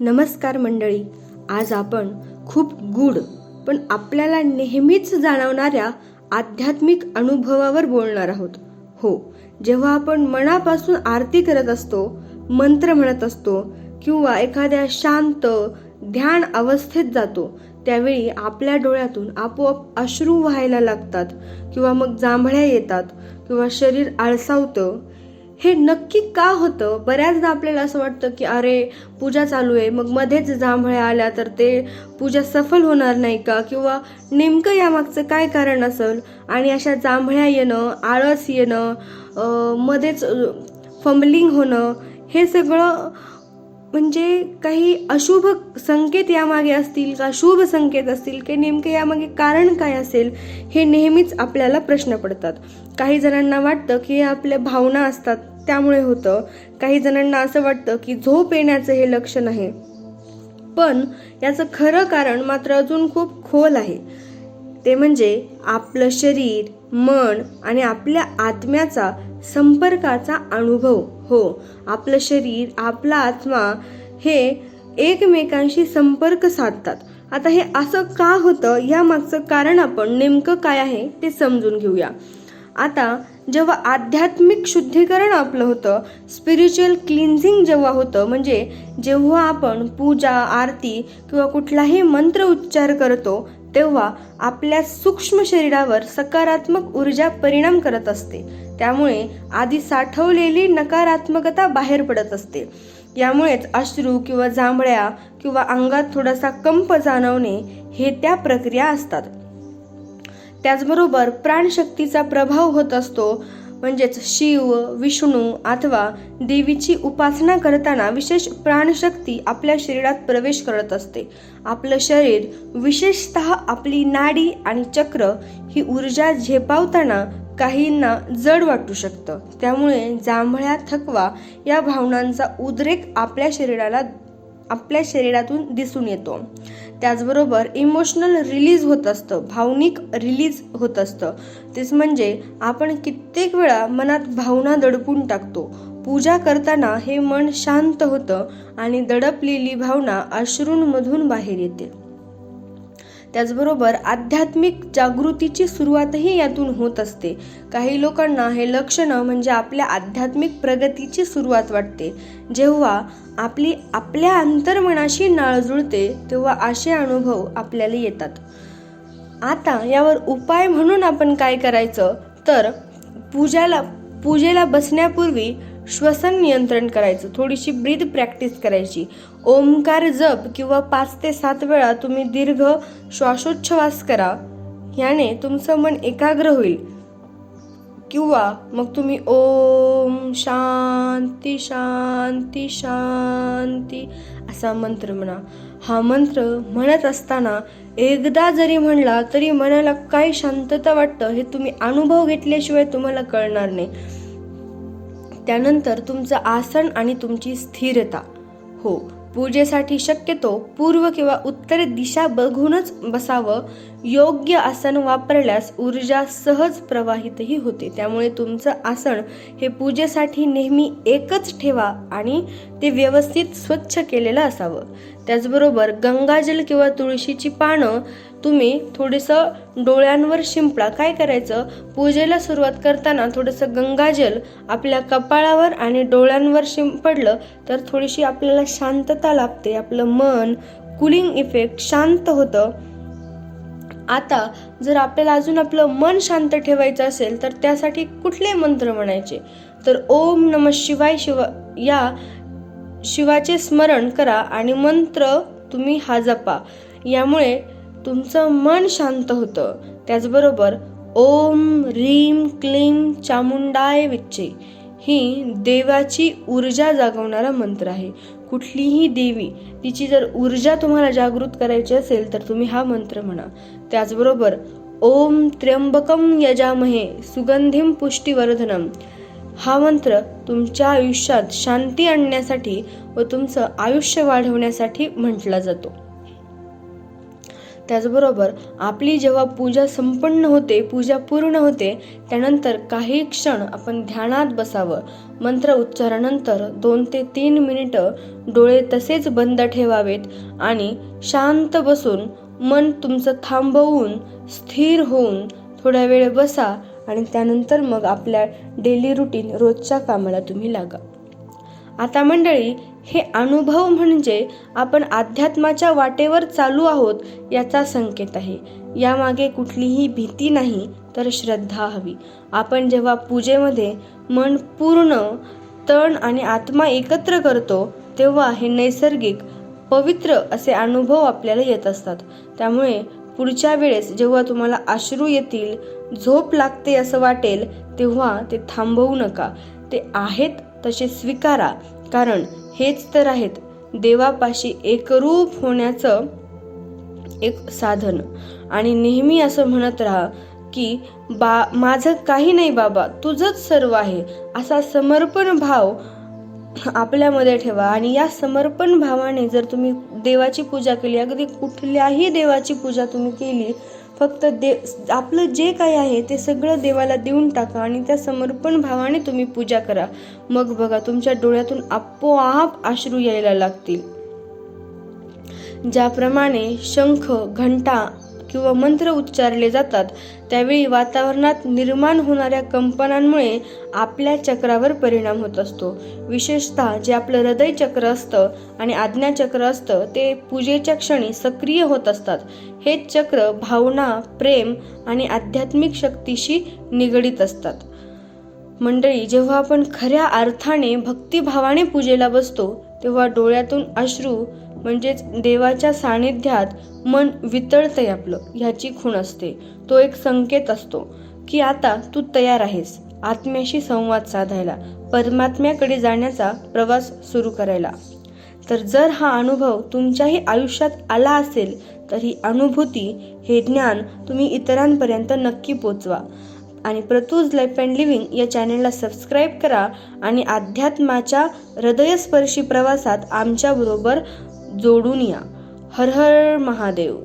नमस्कार मंडळी आज आपण खूप गूढ पण आपल्याला नेहमीच जाणवणाऱ्या आध्यात्मिक अनुभवावर बोलणार आहोत. हो जेव्हा आपण मनापासून आरती करत असतो मंत्र म्हणत असतो किंवा एखाद्या शांत ध्यान अवस्थेत जातो त्यावेळी आपल्या डोळ्यातून आपोआप अश्रू व्हायला लागतात किंवा मग जांभळ्या येतात किंवा शरीर आळसावतं हे नक्की का होतं? बऱ्याचदा आपल्याला असं वाटतं की अरे पूजा चालू आहे मग मध्येच जांभळ्या आल्या तर ते पूजा सफल होणार नाही का? किंवा नेमकं यामागचं काय कारण असेल? आणि अशा जांभळ्या येणं आळस येणं मध्येच फंबलिंग होणं हे सगळं म्हणजे काही अशुभ संकेत यामागे असतील का शुभ संकेत असतील की नेमके यामागे कारण काय असेल हे नेहमीच आपल्याला प्रश्न पडतात. काही जणांना वाटतं की हे आपल्या भावना असतात त्यामुळे होतं. काही जणांना असं वाटतं की झोप येण्याचं हे लक्षण आहे पण याचं खरं कारण मात्र अजून खूप खोल आहे. ते म्हणजे आपलं शरीर मन आणि आपल्या आत्म्याचा संपर्काचा अनुभव. हो आपलं शरीर आपला आत्मा हे एकमेकांशी संपर्क साधतात. आता हे असं का होतं? यामागचं कारण आपण नेमकं काय आहे ते समजून घेऊया. आता जेव्हा आध्यात्मिक शुद्धीकरण आपलं होतं स्पिरिच्युअल क्लिन्झिंग जेव्हा होतं म्हणजे जेव्हा आपण पूजा आरती किंवा कुठलाही मंत्र उच्चार करतो तेव्हा आपल्या सूक्ष्म शरीरावर सकारात्मक ऊर्जा परिणाम करत असते. त्यामुळे आधी साठवलेली नकारात्मकता बाहेर पडत असते. यामुळेच अश्रू किंवा जांभळ्या किंवा अंगात थोडासा कंप जाणवणे हे त्या प्रक्रिया असतात. त्याचबरोबर प्राणशक्तीचा प्रभाव होत असतो. म्हणजेच शिव विष्णू अथवा देवीची उपासना करताना विशेष प्राणशक्ती आपल्या शरीरात प्रवेश करत असते. आपलं शरीर विशेषत आपली नाडी आणि चक्र ही ऊर्जा झेपावताना काहींना जड वाटू शकतं. त्यामुळे जांभळ्या थकवा या भावनांचा उद्रेक आपल्या शरीराला आपल्या शरीरातून दिसून येतो. त्याचबरोबर इमोशनल रिलीज होत असतं भावनिक रिलीज होत असतं. तेच म्हणजे आपण कित्येक वेळा मनात भावना दडपून टाकतो. पूजा करताना हे मन शांत होतं आणि दडपलेली भावना अश्रूंमधून बाहेर येते. त्याचबरोबर आध्यात्मिक जागृतीची सुरुवातही यातून होत असते. काही लोकांना हे लक्षणं म्हणजे आपल्या आध्यात्मिक प्रगतीची सुरुवात वाटते. जेव्हा आपली आपल्या अंतर्मनाशी नाळ जुळते तेव्हा असे अनुभव आपल्याला येतात. आता यावर उपाय म्हणून आपण काय करायचं? तर पूजाला पूजेला बसण्यापूर्वी श्वसन नियंत्रण करायचं थोडीशी ब्रीद प्रॅक्टिस करायची. ओमकार जप किंवा पाच ते सात वेळा तुम्ही दीर्घ श्वासोच्छवास करा. ह्याने तुमचं मन एकाग्र होईल. किंवा मग तुम्ही ओम शांती शांती शांती असा मंत्र म्हणा. हा मंत्र म्हणत असताना एकदा जरी म्हणला तरी मनाला काय शांतता वाटतं हे तुम्ही अनुभव घेतल्याशिवाय तुम्हाला कळणार नाही. त्यानंतर तुमचं आसन आणि तुमची स्थिरता. हो पूजेसाठी शक्यतो पूर्व किंवा उत्तर दिशा बघूनच बसावं. योग्य आसन वापरल्यास ऊर्जा सहज प्रवाहितही होते. त्यामुळे तुमचं आसन हे पूजेसाठी नेहमी एकच ठेवा आणि ते व्यवस्थित स्वच्छ केलेलं असावं. त्याचबरोबर गंगाजल किंवा तुळशीची पानं तुम्ही थोडंसं डोळ्यांवर शिंपळा काय करायचं? पूजेला सुरुवात करताना थोडंसं गंगाजल आपल्या कपाळावर आणि डोळ्यांवर शिंपडलं तर थोडीशी आपल्याला शांतता लाभते. आपलं मन कुलिंग इफेक्ट शांत होतं. आता जर आपल्याला अजून आपलं मन शांत ठेवायचं असेल तर त्यासाठी कुठले मंत्र म्हणायचे? तर ओम नम शिवाय शिव या शिवाचे स्मरण करा आणि मंत्र तुम्ही हा जपा. यामुळे तुमचं मन शांत होतं. त्याचबरोबर ओम रीम क्लीम चामुंडाय विच्चे ही देवाची ऊर्जा जागवणारा मंत्र आहे. कुठलीही देवी तिची जर ऊर्जा तुम्हाला जागृत करायची असेल तर तुम्ही हा मंत्र म्हणा. त्याचबरोबर ओम त्र्यंबकम यजामहे सुगंधिम पुष्टीवर्धनम हा मंत्र तुमच्या आयुष्यात शांती आणण्यासाठी व तुमचं आयुष्य वाढवण्यासाठी म्हटला जातो. त्याचबरोबर आपली जेव्हा पूजा संपन्न होते पूजा पूर्ण होते त्यानंतर काही क्षण आपण ध्यानात बसावं. मंत्र उच्चारानंतर दोन ते तीन मिनिटं डोळे तसेच बंद ठेवावेत आणि शांत बसून मन तुमचं थांबवून स्थिर होऊन थोड्या वेळ बसा आणि त्यानंतर मग आपल्या डेली रुटीन रोजच्या कामाला तुम्ही लागा. आता मंडळी हे अनुभव म्हणजे आपण अध्यात्माच्या वाटेवर चालू आहोत याचा संकेत आहे. यामागे कुठलीही भीती नाही तर श्रद्धा हवी. आपण जेव्हा पूजेमध्ये मन पूर्ण तण आणि आत्मा एकत्र करतो तेव्हा हे नैसर्गिक पवित्र असे अनुभव आपल्याला येत असतात. त्यामुळे पुढच्या वेळेस जेव्हा तुम्हाला अश्रू येतील झोप लागते असं वाटेल तेव्हा ते थांबवू नका. ते आहेत तसे स्वीकारा कारण हेच तर आहेत देवापाशी एकरूप होण्याचं एक साधन. आणि नेहमी असं म्हणत राहा की बा माझं काही नाही बाबा तुझंच सर्व आहे. असा समर्पण भाव आपल्यामध्ये ठेवा. आणि या समर्पण भावाने जर तुम्ही देवाची पूजा केली अगदी कुठल्याही देवाची पूजा तुम्ही केली फक्त देव आपलं जे काही आहे ते सगळं देवाला देऊन टाका आणि त्या समर्पण भावाने तुम्ही पूजा करा. मग बघा तुमच्या डोळ्यातून आपोआप अश्रू यायला लागतील. ज्याप्रमाणे शंख घंटा किंवा मंत्र उच्चारले जातात त्यावेळी वातावरणात निर्माण होणाऱ्या कंपनांमुळे आपल्या चक्रावर परिणाम होत असतो. विशेषतः जे आपलं हृदय चक्र असतं आणि आज्ञाचक्र असतं ते पूजेच्या क्षणी सक्रिय होत असतात. हे चक्र भावना प्रेम आणि आध्यात्मिक शक्तीशी निगडीत असतात. मंडळी जेव्हा आपण खऱ्या अर्थाने भक्तिभावाने पूजेला बसतो तेव्हा डोळ्यातून अश्रू म्हणजेच देवाच्या सानिध्यात मन वितळतंय आपलं ह्याची खूण असते. तो एक संकेत असतो की आता तू तयार आहेस आत्म्याशी संवाद साधायला परमात्म्याकडे जाण्याचा प्रवास सुरू करायला. तर जर हा अनुभव तुमच्याही आयुष्यात आला असेल तर ही अनुभूती हे ज्ञान तुम्ही इतरांपर्यंत नक्की पोचवा. आणि प्रतूज लाईफ अँड लिव्हिंग या चॅनलला सबस्क्राईब करा आणि अध्यात्माच्या हृदयस्पर्शी प्रवासात आमच्याबरोबर जोडून या. हर हर महादेव.